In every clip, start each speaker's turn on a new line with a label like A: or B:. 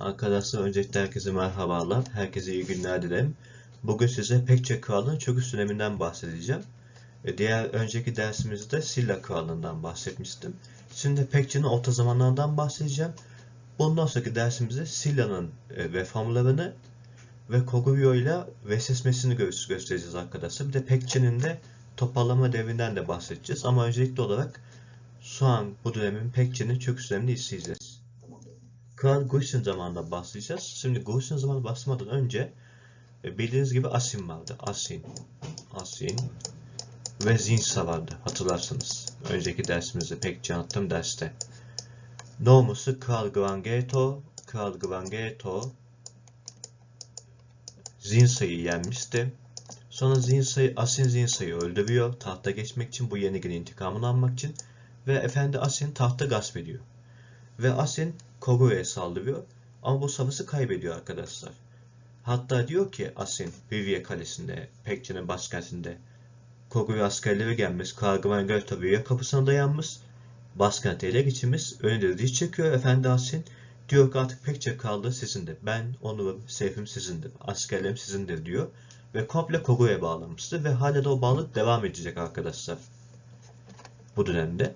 A: Arkadaşlar öncelikle herkese merhabalar. Herkese iyi günler dilerim. Bugün size Pekçe Krallığı'nın çöküş döneminden bahsedeceğim. E, Diğer önceki dersimizde Silla Krallığı'ndan bahsetmiştim. Şimdi Pekçe'nin orta zamanlarından bahsedeceğim. Bundan sonraki dersimizde Silla'nın e, reformlarını ve Koguryo ile vesesmesini gö- göstereceğiz arkadaşlar. Bir de Pekçe'nin de toparlama devrinden de bahsedeceğiz. Ama öncelikli olarak şu an bu dönemin Pekçe'nin çöküş dönemini işleyeceğiz. Kral Gushun zamanında başlayacağız. Şimdi Gushun zamanı başlamadan önce e, bildiğiniz gibi Asin vardı. Asin. Asin. Ve Zinsa vardı. Hatırlarsınız. Önceki dersimizde pek anlattığım derste. Nomusu Kral Grangeto. Kral Grangeto Zinsa'yı yenmişti. Sonra Zinsa'yı, Asin Zinsa'yı öldürüyor. Tahta geçmek için bu yenilginin intikamını almak için. Ve Efendi Asin tahta gasp ediyor. Ve Asin Kogura'ya saldırıyor. Ama bu savaşı kaybediyor arkadaşlar. Hatta diyor ki Asin, Vivye Kalesi'nde, Pekçe'nin başkentinde Kogura askerleri gelmiş, Kargaman Götabu'ya kapısına dayanmış, başkenti ele geçirmiş, önünde diz çekiyor Efendi Asin. Diyor ki artık Pekçe kaldı sizindir. Ben, onurum, seyfim sizindir. Askerlerim sizindir diyor. Ve komple Kogura'ya bağlamıştır ve hala da o bağlılık devam edecek arkadaşlar. Bu dönemde.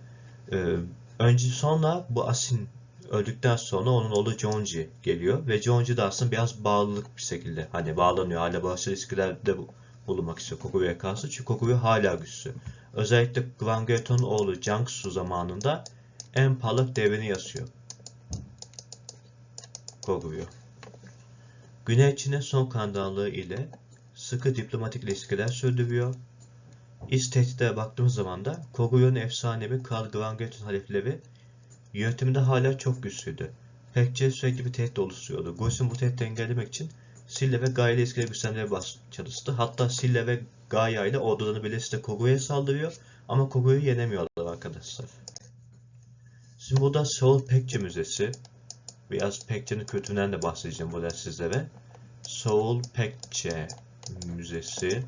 A: Ee, önce sonra bu Asin öldükten sonra onun oğlu Jonji geliyor ve Jonji de aslında biraz bağlılık bir şekilde hani bağlanıyor hala başarılı ilişkilerde bu- bulunmak istiyor Kokuyo'ya karşı çünkü Kokuyo hala güçlü. Özellikle Grangerton'un oğlu Jiangsu zamanında en parlak devrini yaşıyor. Kokuyo. Güney Çin'e son kandarlığı ile sıkı diplomatik ilişkiler sürdürüyor. İç tehditlere baktığımız zaman da Koguryo'nun efsanevi Kral Grangerton halifleri Yönetimde hala çok güçlüydü. Pekçe sürekli bir tehdit oluşturuyordu. Gossin bu tehdidi engellemek için Silla ve Gaia ile ilişkileri güçlenmeye çalıştı. Hatta Silla ve Gaia ile ordularını birleştirip Kogura'ya saldırıyor ama Kogura'yı yenemiyorlar arkadaşlar. Şimdi burada Seoul Pekçe Müzesi. Biraz Pekçe'nin kötülüğünden de bahsedeceğim burada sizlere. Seoul Pekçe Müzesi.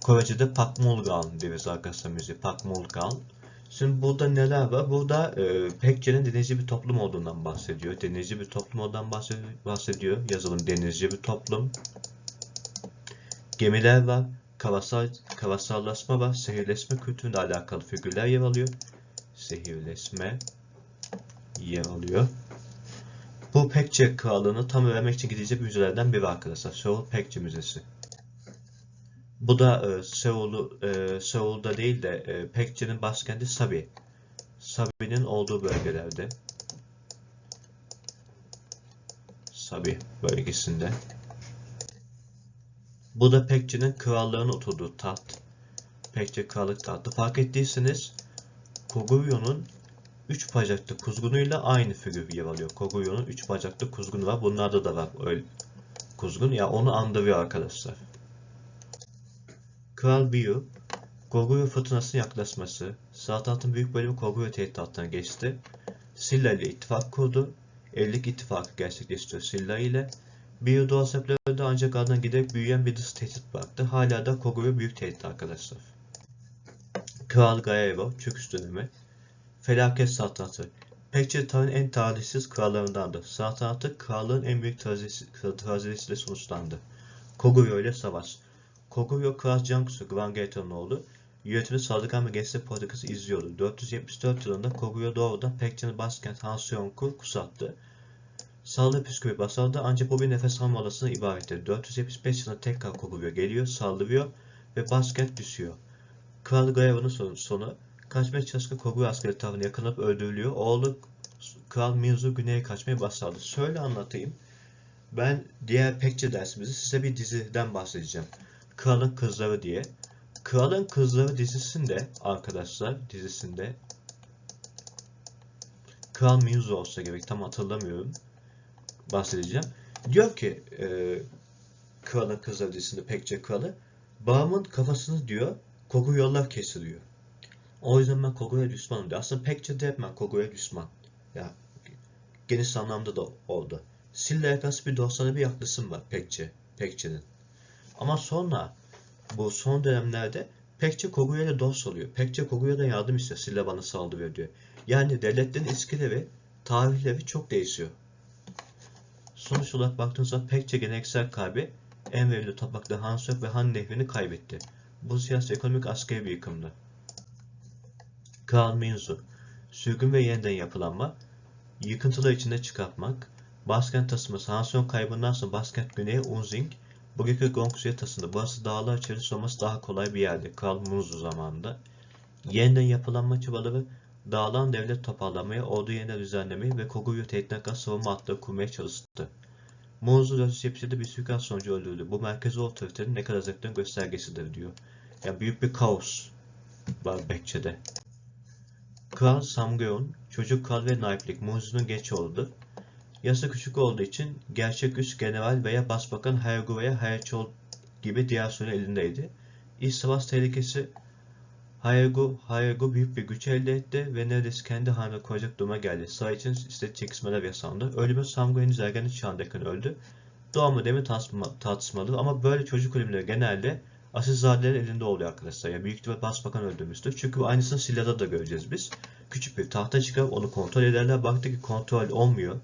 A: Korece'de Pakmulgal deriz arkadaşlar müziği. Pakmulgal. Şimdi burada neler var? Burada e, Pekçe'nin denizci bir toplum olduğundan bahsediyor. Denizci bir toplum olduğundan bahsediyor. Yazılım denizci bir toplum. Gemiler var. Kavasal, kavasallaşma var. Sehirleşme kültüründe alakalı figürler yer alıyor. Sehirleşme yer alıyor. Bu Pekçe krallığını tam öğrenmek için gidecek müzelerden biri arkadaşlar. Seoul Pekçe Müzesi. Bu da e, Seul'u e, Seul'da değil de e, Pekçe'nin başkenti Sabi. Sabi'nin olduğu bölgelerde. Sabi bölgesinde. Bu da Pekçe'nin krallığının oturduğu taht. Pekçe krallık tahtı. Fark ettiyseniz Koguryo'nun üç bacaklı kuzgunuyla aynı figür yer alıyor. Koguryo'nun üç bacaklı kuzgunu var. Bunlarda da var öyle kuzgun. Ya onu andırıyor arkadaşlar. Kral Biyu, Koguryo fırtınasının yaklaşması, saltanatın büyük bölümü Koguryo tehdit altına geçti. Silla ile ittifak kurdu. Evlilik ittifakı gerçekleştiriyor Silla ile. Biyu doğal sebeplerle ancak ardına giderek büyüyen bir dış tehdit bıraktı. Hala da Koguryo büyük tehdit arkadaşlar. Kral Gaevo, çöküş dönemi. Felaket saltanatı. Pekçe tarihinin en talihsiz krallarındandı. Saltanatı krallığın en büyük trajedisi- trajedisiyle sonuçlandı. Koguryo ile savaş. Koguryo Kral Jiangsu Grangerton'un oğlu yönetimi ve gençlik politikası izliyordu. 474 yılında Koguryo doğrudan Pekçe'nin başkent Hanseong'u kuşattı. Saldırı püskürü basardı ancak bu bir nefes alma molasına ibaretti. 475 yılında tekrar Koguryo geliyor, saldırıyor ve başkent düşüyor. Kral Gaevo'nun sonu, sonu kaçmaya çalışan Koguryo askeri tarafından yakalanıp öldürülüyor. Oğlu Kral Minzu güneye kaçmaya başladı. Şöyle anlatayım. Ben diğer Pekçe dersimizde size bir diziden bahsedeceğim. Kralın Kızları diye. Kralın Kızları dizisinde arkadaşlar dizisinde Kral Minzu olsa gerek tam hatırlamıyorum. Bahsedeceğim. Diyor ki e, Kralın Kızları dizisinde Pekçe kralı babamın kafasını diyor koku yollar kesiliyor. O yüzden ben Kogu'ya düşmanım diyor. Aslında Pekçe'de hep ben Kogu'ya düşman. Ya geniş anlamda da oldu. Karşı bir dostane bir yaklaşım var Pekçe, Pekçe'nin. Ama sonra bu son dönemlerde Pekçe Kogu'ya da dost oluyor. Pekçe Kogu'ya da yardım istiyor. Silla bana saldırıyor diyor. Yani devletlerin ilişkileri tarihleri çok değişiyor. Sonuç olarak baktığınızda pekçe geleneksel kalbi en verimli topraklı Hansök ve Han Nehri'ni kaybetti. Bu siyasi ekonomik askeri bir yıkımdı. Kral Minzu Sürgün ve yeniden yapılanma, yıkıntılar içinde çıkartmak, başkent taşıması Hanson kaybından sonra başkent güneye Unzing, bugünkü Gongsu'ya taşındı. Burası dağlar içerisi olması daha kolay bir yerdi. Kral Munzu zamanında. Yeniden yapılanma çabaları dağılan devlet toparlamaya, ordu yeniden düzenlemeye ve Koguryu tehditine karşı savunma hatları kurmaya çalıştı. Munzu 477'de bir suikast sonucu öldürüldü. Bu merkezi otoritenin ne kadar zayıflığının göstergesidir diyor. Yani büyük bir kaos var Bekçe'de. Kral Samgeon, çocuk kral ve naiplik Munzu'nun geç oldu. Yasa küçük olduğu için gerçek üst general veya başbakan Hayagu veya Hayaçol gibi diğer sürü elindeydi. İç savaş tehlikesi Hayagu, Hayagu büyük bir güç elde etti ve neredeyse kendi haline koyacak duruma geldi. Saray için işte çekişmeler yaşandı. Ölümü Samgo henüz ergenlik çağındayken öldü. Doğumu demin tartışmalı ama böyle çocuk ölümleri genelde asilzadelerin elinde oluyor arkadaşlar. Yani büyük ihtimal başbakan öldürmüştür. Çünkü aynısını Silla'da da göreceğiz biz. Küçük bir tahta çıkarıp onu kontrol ederler. Baktı ki kontrol olmuyor.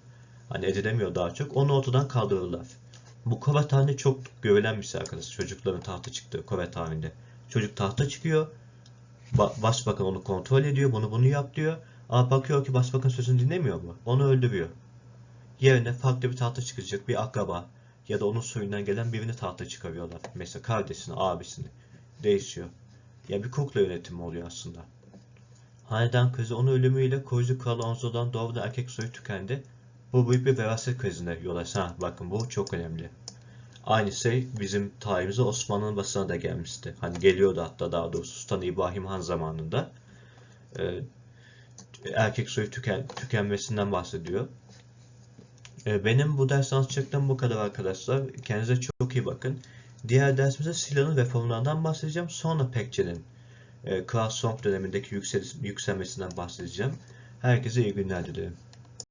A: Hani edilemiyor daha çok. Onu ortadan kaldırırlar. Bu kova tahmini çok görülen bir şey arkadaşlar. Çocukların tahta çıktığı kova tahminde. Çocuk tahta çıkıyor. Ba başbakan onu kontrol ediyor. Bunu bunu yap diyor. Ama bakıyor ki başbakan sözünü dinlemiyor mu? Onu öldürüyor. Yerine farklı bir tahta çıkacak bir akraba ya da onun soyundan gelen birini tahta çıkarıyorlar. Mesela kardeşini, abisini. Değişiyor. Ya bir kukla yönetimi oluyor aslında. Hanedan kızı onun ölümüyle koyucu kral Onzo'dan doğrudan erkek soyu tükendi. Bu büyük bir veraset krizine yol. Ha, bakın bu çok önemli. Aynı şey bizim tarihimize Osmanlı'nın basına da gelmişti. Hani geliyordu hatta daha doğrusu Sultan İbrahim Han zamanında. Ee, erkek soyu tüken, tükenmesinden bahsediyor. Ee, benim bu ders anlatacaklarım bu kadar arkadaşlar. Kendinize çok iyi bakın. Diğer dersimizde Sila'nın reformlarından bahsedeceğim. Sonra Pekçe'nin e, Kral Song dönemindeki yüksel, yükselmesinden bahsedeceğim. Herkese iyi günler dilerim.